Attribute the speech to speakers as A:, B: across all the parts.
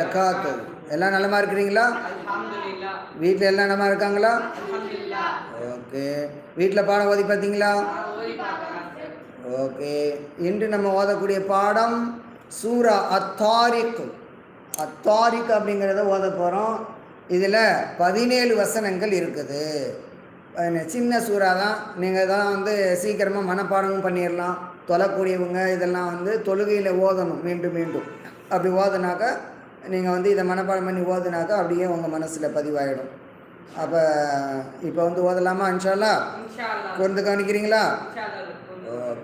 A: ஜக்காத்து எல்லாம் நலமா இருக்கிறீங்களா? வீட்டில் எல்லாம் நலமா இருக்காங்களா? ஓகே. வீட்டில் பாடம் ஓதி பார்த்தீங்களா? ஓகே. இன்று நம்ம ஓதக்கூடிய பாடம் சூரா அத்தாரிக். அத்தாரிக் அப்படிங்கிறத ஓத போகிறோம் இதில் பதினேழு வசனங்கள் இருக்குது. சின்ன சூறா தான். நீங்கள் தான் வந்து சீக்கிரமாக மனப்பாடமும் பண்ணிடலாம் தொழக்கூடியவங்க இதெல்லாம் வந்து தொழுகையில் ஓதணும். மீண்டும் மீண்டும். அப்படி ஓதுனாக்கா நீங்கள் வந்து இதை மனப்பாடம் பண்ணி ஓதுனாக்கா அப்படியே உங்கள் மனசில் பதிவாயிடும் அப்போ இப்போ வந்து ஓதலாமா இன்ஷால்லா
B: இன்ஷா அல்லாஹ்
A: கொஞ்சம் கவனிக்கிறீங்களா
B: இன்ஷா அல்லாஹ்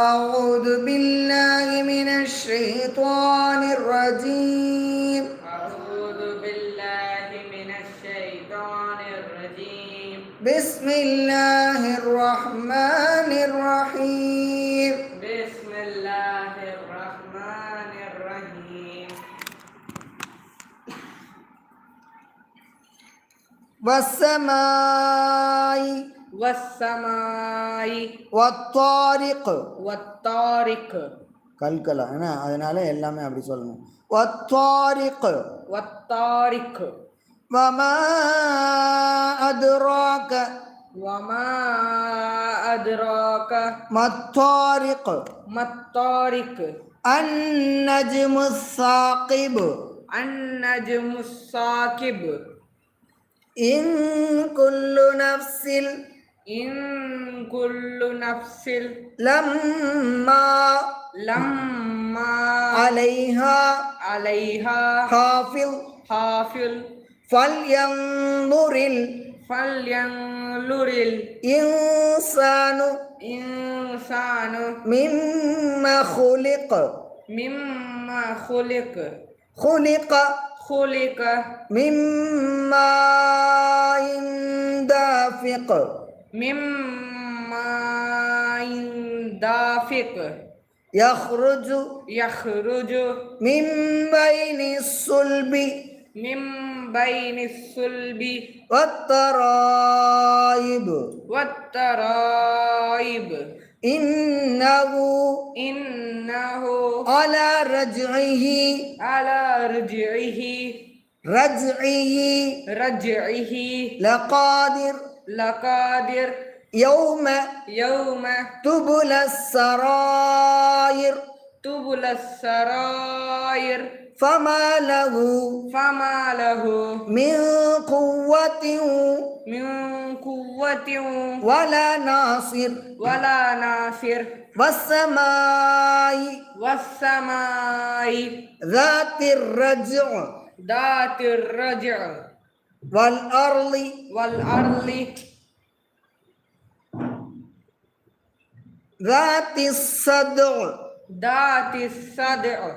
A: أعوذ بالله من الشيطان الرجيم
B: أعوذ بالله من الشيطان الرجيم
A: بسم الله الرحمن والسماء
B: والسماء
A: والطارق
B: والطارق
A: கல்கலா என்ன அதனால எல்லாமே அப்படி சொல்லணும் والطارق
B: والطارق
A: وما أدراك
B: وما أدراك
A: ما الطارق
B: ما الطارق
A: النجم الثاقب
B: النجم الثاقب
A: إن كل نفس
B: إن كل نفس
A: لما
B: لما
A: عليها
B: عليها
A: حافظ
B: حافظ
A: فلينظر
B: فلينظر
A: الإنسان
B: الإنسان
A: مما خلق
B: مما خلق
A: خلق
B: خلق
A: من ماء دافق
B: مما دافق
A: يخرج
B: يخرج
A: من بين الصلب
B: من بين الصلب
A: والترائب
B: والترائب
A: إنه
B: إنه
A: على رجعه
B: على رجعه
A: رجعه
B: رجعه
A: لقادر
B: لقادر
A: يوم
B: يوم
A: تبلى السرائر.
B: تبلى السرائر
A: فما له
B: فما له
A: من قوة
B: من قوة
A: ولا ناصر.
B: ولا ناصر.
A: والسماء
B: والسماء.
A: ذات الرجع.
B: ذات الرجع.
A: والأرض.
B: والأرض.
A: ذات الصدع.
B: ذات الصدع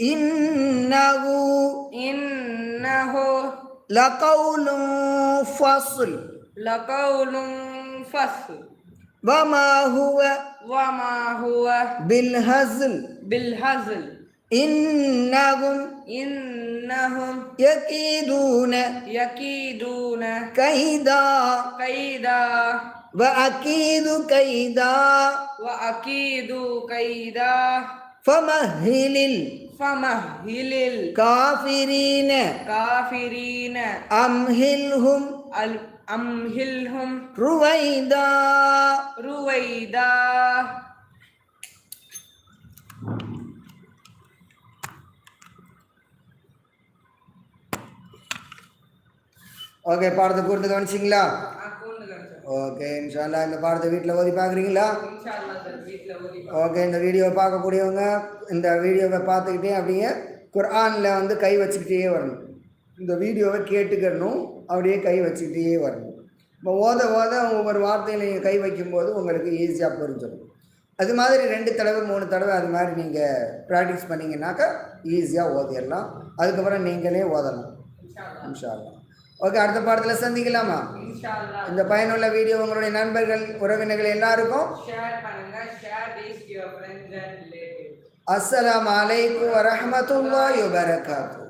A: إنه
B: إنه
A: لقول فصل.
B: لقول فصل.
A: وما هو
B: وما هو
A: بالهزل.
B: بالهزل.
A: إنهم
B: إنهم
A: يكيدون
B: يكيدون
A: كيدا.
B: كيدا.
A: وأكيد كيدا
B: وأكيد كيدا
A: فمهل
B: فمهل
A: الكافرين
B: الكافرين
A: أمهلهم
B: ال- أمهلهم
A: رويدا
B: رويدا
A: ஓகே பாடத்தை கூர்ந்து கவனிச்சிங்களா
B: أكون لك
A: ஓகே இன்ஷால்லா இந்த பாடத்தை வீட்டில் ஓதி பார்க்குறீங்களா? ஓகே இந்த வீடியோவை பார்க்கக்கூடியவங்க இந்த வீடியோவை பார்த்துக்கிட்டே அப்படியே குரானில் வந்து கை வச்சுக்கிட்டே வரணும். இந்த வீடியோவை கேட்டுக்கணும் அப்படியே கை வச்சுக்கிட்டே வரணும். இப்போ ஓத ஓத ஒவ்வொரு வார்த்தையில் நீங்கள் கை வைக்கும்போது உங்களுக்கு ஈஸியாக புரிஞ்சிடும். அது மாதிரி ரெண்டு தடவை மூணு தடவை அது மாதிரி நீங்கள் ப்ராக்டிஸ் பண்ணிங்கன்னாக்கா ஈஸியாக ஓதிடலாம். அதுக்கப்புறம் நீங்களே ஓதலாம். இன்ஷால்லாம் ஓகே அடுத்த பாடத்தில் சந்திக்கலாமா? இந்த பயனுள்ள வீடியோ உங்களுடைய நண்பர்கள் உறவினர்கள் எல்லாருக்கும் அஸ்லாம் அலைக்கும் வரமத்துல்லா வரகாத்து